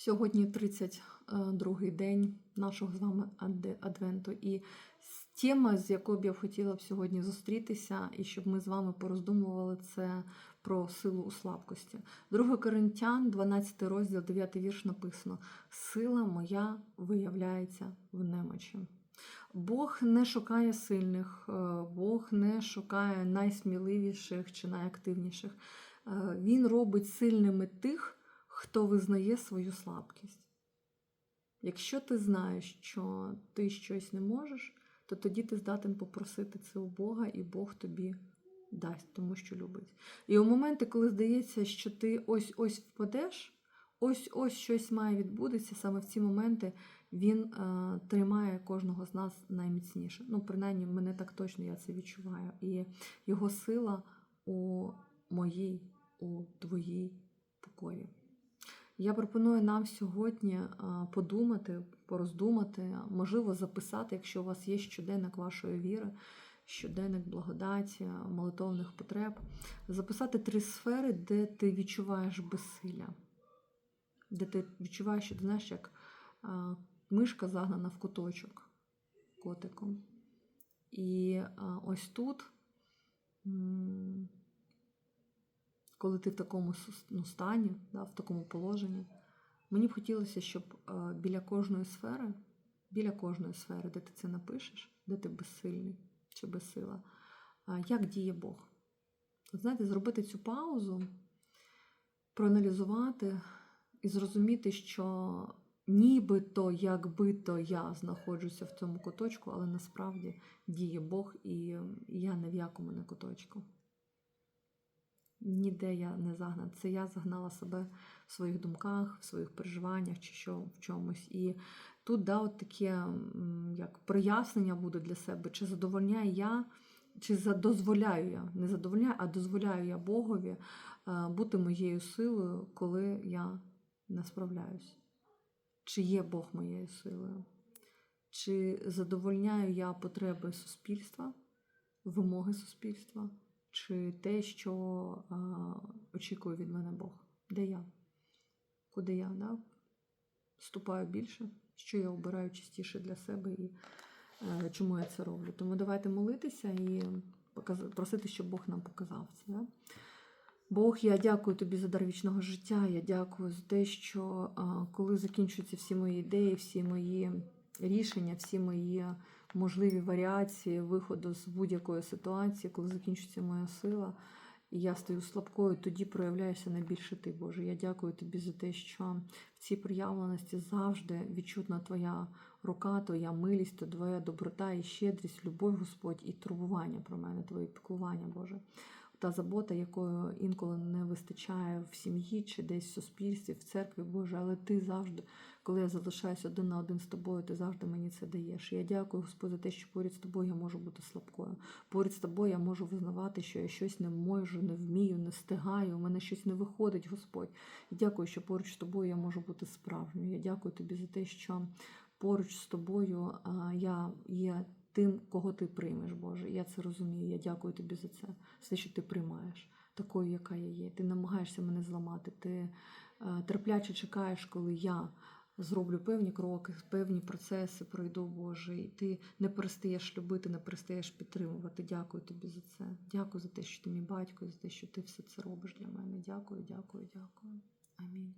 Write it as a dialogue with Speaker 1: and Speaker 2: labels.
Speaker 1: Сьогодні 32-й день нашого з вами адвенту. І тема, з якою б я хотіла б сьогодні зустрітися, і щоб ми з вами пороздумували, це про силу у слабкості. 2 Коринтян, 12 розділ, 9 вірш написано: Сила моя виявляється в немочі. Бог не шукає сильних, е, Бог не шукає найсміливіших чи найактивніших. Е, Він робить сильними тих, хто визнає свою слабкість. Якщо ти знаєш, що ти щось не можеш, то тоді ти здатен попросити це у Бога, і Бог тобі дасть, тому що любить. І у моменти, коли здається, що ти ось-ось впадеш, ось-ось щось має відбутися, саме в ці моменти він е, тримає кожного з нас найміцніше. Ну, принаймні, мене так точно я це відчуваю. І його сила у моїй, у твоїй покорі. Я пропоную нам сьогодні е, подумати, пороздумати, можливо, записати, якщо у вас є щоденник вашої віри, щоденник благодаті, молитовних потреб, записати три сфери, де ти відчуваєш безсилля, де ти відчуваєш, що ти знаєш, як е, мишка загнана в куточок котиком. І е, ось тут. Коли ти в такому ну, стані, да, в такому положенні, мені б хотілося, щоб е, біля кожної сфери, біля кожної сфери, де ти це напишеш, де ти безсильний чи безсила, е, як діє Бог. От знаєте, зробити цю паузу, проаналізувати і зрозуміти, що нібито, якби то я знаходжуся в цьому куточку, але насправді діє Бог, і я не в якому не куточку. Ніде я не загнана. Це я загнала себе в своїх думках, в своїх переживаннях чи що в чомусь. І тут да, от таке як прояснення буде для себе, чи задовольняю я, чи за- дозволяю я, не задовольняю, а дозволяю я Богові е, бути моєю силою, коли я не справляюсь. Чи є Бог моєю силою? Чи задовольняю я потреби суспільства, вимоги суспільства? Чи те, що а, очікує від мене Бог? Де я? Куди я да? вступаю більше? Що я обираю частіше для себе і е, чому я це роблю? Тому давайте молитися і показ- просити, щоб Бог нам показав це. Да? Бог, я дякую тобі за дар вічного життя. Я дякую за те, що а, коли закінчуються всі мої ідеї, всі мої рішення, всі мої можливі варіації виходу з будь-якої ситуації, коли закінчиться моя сила, і я стаю слабкою, тоді проявляєшся найбільше ти, Боже. Я дякую тобі за те, що в цій проявленості завжди відчутна Твоя рука, Твоя милість, Твоя доброта і щедрість, любов, Господь, і турбування про мене, Твоє піклування, Боже. Та забота, якої інколи не вистачає в сім'ї чи десь в суспільстві, в церкві, Боже, але ти завжди, коли я залишаюся один на один з тобою, ти завжди мені це даєш. Я дякую, Господь, за те, що поряд з тобою я можу бути слабкою. Поряд з тобою я можу визнавати, що я щось не можу, не вмію, не встигаю, у мене щось не виходить, Господь. І дякую, що поруч з тобою я можу бути справжньою. Я дякую тобі за те, що поруч з тобою я є тим, кого ти приймеш, Боже. Я це розумію. Я дякую тобі за це, те, що ти приймаєш такою, яка я є. Ти намагаєшся мене зламати. Ти е, терпляче чекаєш, коли я зроблю певні кроки, певні процеси пройду, Боже. І ти не перестаєш любити, не перестаєш підтримувати. Дякую тобі за це. Дякую за те, що ти мій батько, за те, що ти все це робиш для мене. Дякую, дякую, дякую. Амінь.